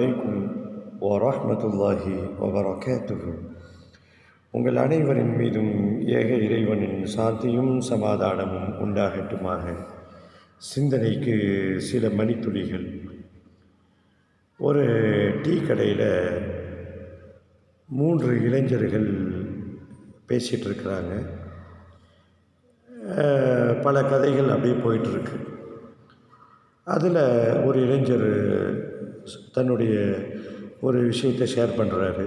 அலைக்கும் வரஹ்மத்துல்லாஹி வபரகாத்துஹு. உங்கள் அனைவரின் மீதும் ஏக இறைவனின் சாந்தியும் சமாதானமும் உண்டாகட்டுமாக. சிந்தனைக்கு சில மணித்துளிகள். ஒரு டீ கடையில் மூன்று இளைஞர்கள் பேசிகிட்டு இருக்கிறாங்க. பல கதைகள் அப்படியே போயிட்டுருக்கு அதில் ஒரு இளைஞர் தன்னுடைய ஒரு விஷயத்தை ஷேர் பண்ணுறாரு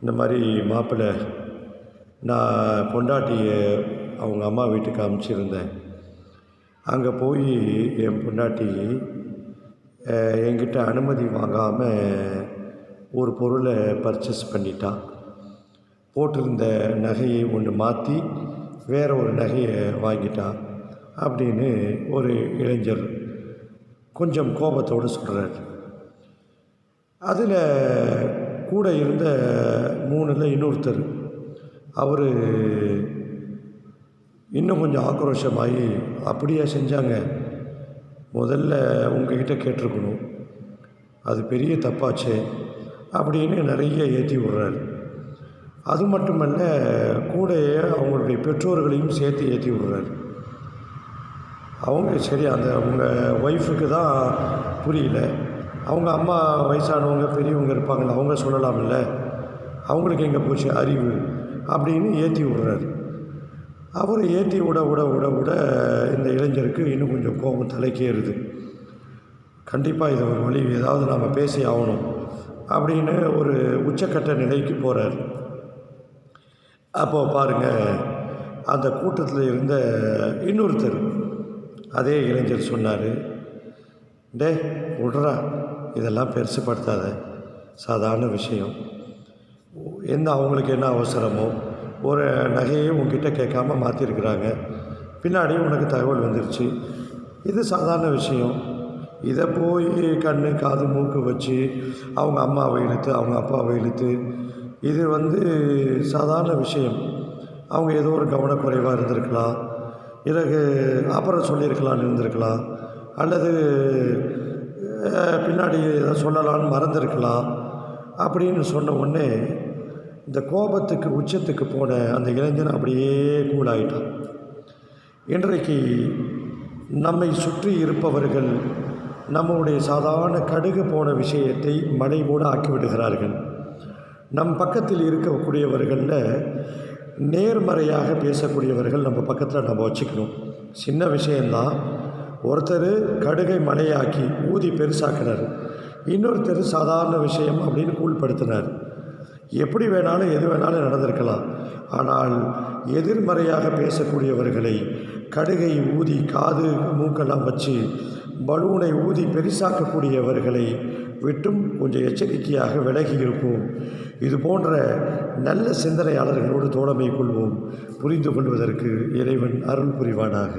இந்த மாதிரி மாப்பிள்ளை நான் பொண்டாட்டியை அவங்க அம்மா வீட்டுக்கு அமுச்சிருந்தேன். அங்கே போய் என் பொண்டாட்டி என்கிட்ட அனுமதி வாங்காமல் ஒரு பொருளை பர்ச்சேஸ் பண்ணிட்டான் போட்டிருந்த நகையை ஒன்று மாற்றி வேறு ஒரு நகையை வாங்கிட்டான் அப்படின்னு ஒரு இளைஞர் கொஞ்சம் கோபத்தோடு சொல்கிறார் அதில் கூட இருந்த மூணில் இன்னொருத்தர் அவர் இன்னும் கொஞ்சம் ஆக்ரோஷமாகி அப்படியே செஞ்சாங்க. முதல்ல உங்ககிட்ட கேட்டிருக்கணும். அது பெரிய தப்பாச்சே அப்படின்னு நிறைய ஏற்றி விடுறாரு. அது மட்டுமல்ல கூடையே அவங்களுடைய பெற்றோர்களையும் சேர்த்து ஏற்றி விடுறாரு. அவங்க சரி அந்த அவங்க ஒய்ஃபுக்கு தான் புரியல. அவங்க அம்மா வயசானவங்க பெரியவங்க இருப்பாங்கள்ல அவங்க சொல்லலாம்ல. அவங்களுக்கு எங்கே போச்சு அறிவு அப்படின்னு ஏற்றி விடுறாரு. அவர் ஏற்றி விட விட விட விட இந்த இளைஞருக்கு இன்னும் கொஞ்சம் கோபம் தலைக்கேறுது. கண்டிப்பாக இதை ஒரு வழி ஏதாவது நாம் பேசி ஆகணும் அப்படின்னு ஒரு உச்சக்கட்ட நிலைக்கு போகிறார் அப்போது பாருங்கள் அந்த கூட்டத்தில் இருந்த இன்னொருத்தர் அதே இளைஞர் சொன்னார் டே விட்றா இதெல்லாம் பெருசுப்படுத்தாத சாதாரண விஷயம். என்ன அவங்களுக்கு என்ன அவசரமோ ஒரு நகையை உங்ககிட்ட கேட்காம மாற்றிருக்கிறாங்க பின்னாடி உனக்கு தகவல் வந்துருச்சு. இது சாதாரண விஷயம். இதை போய் கண் காது மூக்கு வச்சு அவங்க அம்மாவை இழுத்து அவங்க அப்பாவை இழுத்து இது வந்து சாதாரண விஷயம். அவங்க ஏதோ ஒரு கவனக்குறைவாக இருந்திருக்கலாம். பிறகு அப்புறம் சொல்லியிருக்கலாம்னு இருந்திருக்கலாம். அல்லது பின்னாடி ஏதாவது சொல்லலாம்னு மறந்துருக்கலாம். அப்படின்னு சொன்ன உடனே இந்த கோபத்துக்கு உச்சத்துக்கு போன அந்த இளைஞன் அப்படியே கூலாயிட்டான். இன்றைக்கு நம்மை சுற்றி இருப்பவர்கள் நம்முடைய சாதாரண கடுகு போன விஷயத்தை மழை ஆக்கிவிடுகிறார்கள். நம் பக்கத்தில் இருக்கக்கூடியவர்களில் நேர்மறையாக பேசக்கூடியவர்கள் நம்ம பக்கத்தில் நம்ம வச்சுக்கணும். சின்ன விஷயந்தான் ஒருத்தர் கடுகை மலையாக்கி ஊதி பெருசாக்கினார். இன்னொருத்தர் சாதாரண விஷயம் அப்படின்னு கூழ்படுத்தினார். எப்படி வேணாலும் எது வேணாலும் நடந்திருக்கலாம். ஆனால் எதிர்மறையாக பேசக்கூடியவர்களை கடுகை ஊதி காது மூக்கெல்லாம் வச்சு பலூனை ஊதி பெரிசாக்கக்கூடியவர்களை விட்டும் கொஞ்சம் எச்சரிக்கையாக விலகி இருப்போம். இது போன்ற நல்ல சிந்தனையாளர்களோடு தோழமை கொள்வோம். புரிந்து கொள்வதற்கு இறைவன் அருள் புரிவானாக.